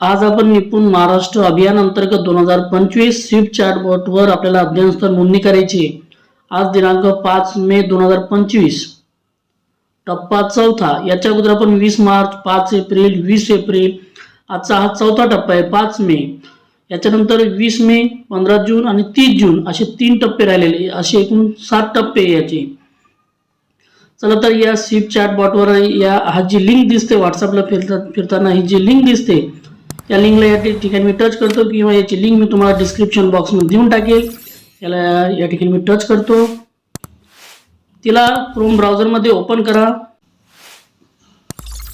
आज आपण निपुण महाराष्ट्र अभियान अंतर्गत दोन हजार पंचवीस स्विफ्ट चॅट वर आपल्याला अध्ययनस्थळ नोंदणी करायची आज दिनांक पाच मे दोन हजार पंचवीस. टप्पा चौथा याच्या अगोदर आपण वीस मार्च पाच एप्रिल वीस एप्रिल आजचा हा चौथा टप्पा आहे पाच मे. याच्यानंतर वीस मे पंधरा जून आणि तीस जून असे तीन टप्पे राहिलेले असे एकूण सात टप्पे याचे. चला तर या स्विफ्ट चॅट बॉटवर या हा जी लिंक दिसते व्हॉट्सअपला फिरता फिरताना ही जी लिंक दिसते या लिंकला या ठिकाणी मी टच करतो किंवा याची लिंक मी तुम्हाला डिस्क्रिप्शन बॉक्समध्ये देऊन टाकेल. याला या ठिकाणी मी टच करतो. तिला क्रोम ब्राउझरमध्ये ओपन करा.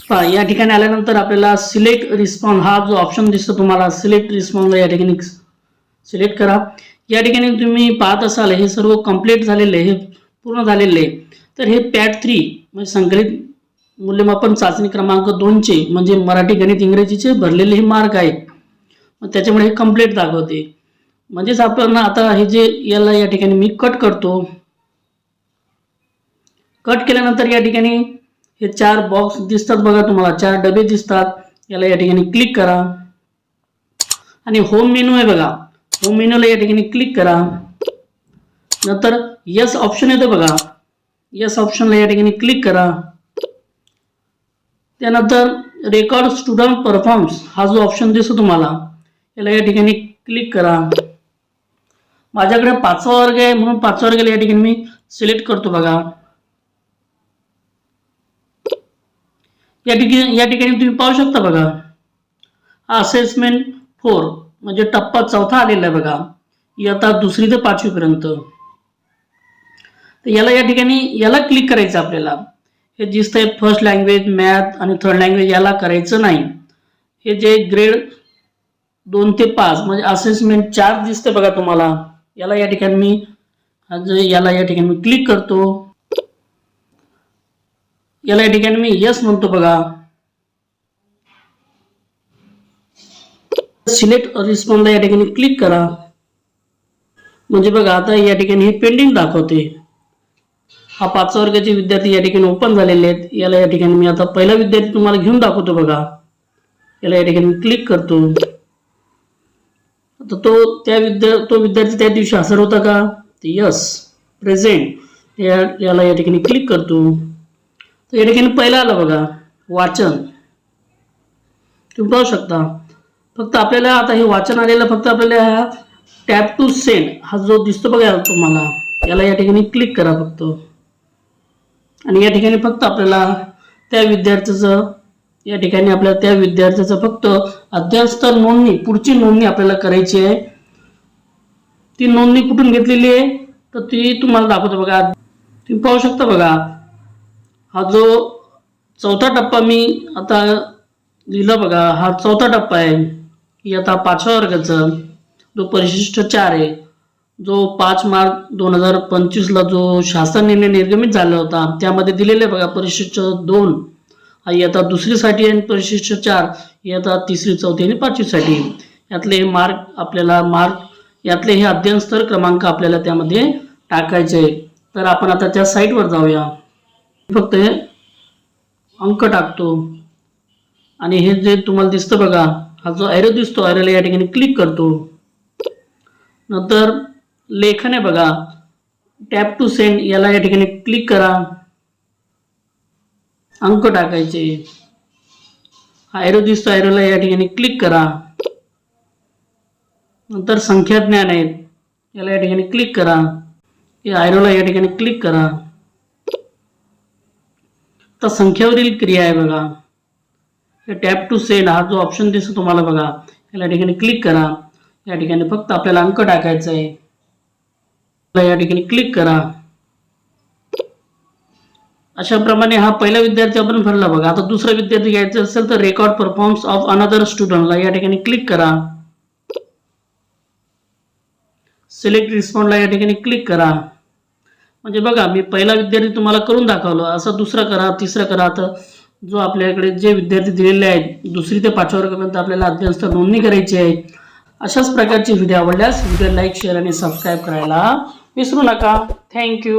पहा या ठिकाणी आल्यानंतर आपल्याला सिलेक्ट रिस्पॉन्स हा जो ऑप्शन दिसतो तुम्हाला सिलेक्ट रिस्पॉन्सला या ठिकाणी सिलेक्ट करा. या ठिकाणी तुम्ही पाहत असाल हे सर्व कंप्लीट झालेले हे पूर्ण झालेले. आहे तर हे पॅट थ्री म्हणजे संकलित मूल्यमापन चाचणी क्रमांक दोनचे म्हणजे मराठी गणित इंग्रजीचे भरलेले हे मार्क आहेत. मग त्याच्यामुळे हे कंप्लीट दाखवते. म्हणजेच आपण आता हे जे याला या ठिकाणी मी कट करतो. कट केल्यानंतर या ठिकाणी हे चार बॉक्स दिसतात बघा तुम्हाला. चार डबे दिसतात. याला या ठिकाणी क्लिक करा. आणि होम मेनू आहे बघा. होम मेनूला या ठिकाणी क्लिक करा. नंतर यस ऑप्शन येतं बघा. यस ऑप्शनला या ठिकाणी क्लिक करा. त्यानंतर रेकॉर्ड स्टुडंट परफॉर्म्स हा जो ऑप्शन दिसतो तुम्हाला याला या ठिकाणी क्लिक करा. माझ्याकडे पाचवा वर्ग आहे म्हणून पाचवा वर्गाला या ठिकाणी मी सिलेक्ट करतो बघा. या ठिकाणी या ठिकाणी तुम्ही पाहू शकता बघा. असेसमेंट फोर म्हणजे टप्पा चौथा आलेला आहे बघा. इयत्ता दुसरी ते पाचवीपर्यंत तर याला या ठिकाणी याला क्लिक करायचं आपल्याला. हे दिसतंय फर्स्ट लँग्वेज मॅथ आणि थर्ड लँग्वेज याला करायचं नाही. हे जे ग्रेड दोन ते पाच म्हणजे असेसमेंट चार दिसते बघा तुम्हाला. याला या ठिकाणी मी याला या ठिकाणी मी क्लिक करतो. याला या ठिकाणी मी यस म्हणतो बघा. सिलेक्ट रिस्पॉन्सला या ठिकाणी क्लिक करा. म्हणजे बघा आता या ठिकाणी हे पेंडिंग दाखवते. हा पाचव्या वर्गाचे विद्यार्थी या ठिकाणी ओपन झालेले आहेत. याला या ठिकाणी मी आता पहिला विद्यार्थी तुम्हाला घेऊन दाखवतो बघा. याला या ठिकाणी क्लिक करतो. आता तो त्या विद्या तो विद्यार्थी त्या दिवशी हजर होता का? यस प्रेझेंट या याला या ठिकाणी क्लिक करतो. तर या ठिकाणी पहिला आला बघा वाचन. तुम्ही पाहू शकता. फक्त आपल्याला आता हे वाचन आलेलं फक्त आपल्याला हा टॅप टू सेंड हा जो दिसतो बघा तुम्हाला याला या ठिकाणी क्लिक करा फक्त. आणि या ठिकाणी फक्त आपल्याला त्या विद्यार्थ्याचं या ठिकाणी आपल्याला त्या विद्यार्थ्याचं फक्त अध्ययनस्तर नोंदणी पुढची नोंदणी आपल्याला करायची आहे. ती नोंदणी कुठून घेतलेली आहे? तर ती तुम्हाला दाखवतो बघा. तुम्ही पाहू शकता बघा. हा जो चौथा टप्पा मी आता लिहिला बघा हा चौथा टप्पा आहे. की आता पाचव्या वर्गाचा जो परिशिष्ट चार आहे. जो पाच मार्च दोन हजार पंचवीसला जो शासन निर्णय निर्गमित झाला होता त्यामध्ये दिलेले बघा परिशिष्ट दोन हा इयत्ता दुसरीसाठी आणि परिशिष्ट चार इयत्ता तिसरी चौथी आणि पाचवीसाठी. यातले हे मार्क आपल्याला मार्क यातले हे अध्ययन स्तर क्रमांक आपल्याला त्यामध्ये टाकायचे तर आपण आता त्या साईटवर जाऊया. फक्त हे अंक टाकतो. आणि हे जे तुम्हाला दिसतं बघा हा जो ॲरो दिसतो ॲरोला या ठिकाणी क्लिक करतो. नंतर लेखन आहे बघा. टॅप टू सेंड याला या ठिकाणी क्लिक करा. अंक टाकायचे. आयरो दिसतो आयरोला या ठिकाणी क्लिक करा. नंतर संख्या ज्ञान आहेत याला या ठिकाणी क्लिक करा. या आयरोला या ठिकाणी क्लिक करा. तर संख्यावरील क्रिया आहे बघा. टॅप टू सेंड हा जो ऑप्शन दिसतो तुम्हाला बघा. याला या ठिकाणी क्लिक करा. या ठिकाणी फक्त आपल्याला अंक टाकायचा आहे. या ठिकाणी क्लिक करा. अशा प्रमाणे हा पहिला विद्यार्थी आपण भरला बघा. आता दुसरा विद्यार्थी घ्यायचा असेल तर रेकॉर्ड परफॉर्मन्स ऑफ अनदर स्टुडंटला या ठिकाणी क्लिक करा. सिलेक्ट रिस्पॉन्डला या ठिकाणी क्लिक करा. म्हणजे बघा मी पहिला विद्यार्थी तुम्हाला करून दाखवलं. असं दुसरा करा तिसरा करा. तर जो आपल्याकडे जे विद्यार्थी दिलेले आहेत दुसरी ते पाचव्या वर्गापर्यंत आपल्याला अध्ययनस्तर नोंदणी करायची आहे. अशाच प्रकारचे व्हिडिओ आवडल्यास व्हिडिओ लाईक शेअर आणि सबस्क्राईब करायला विसरू नका थँक्यू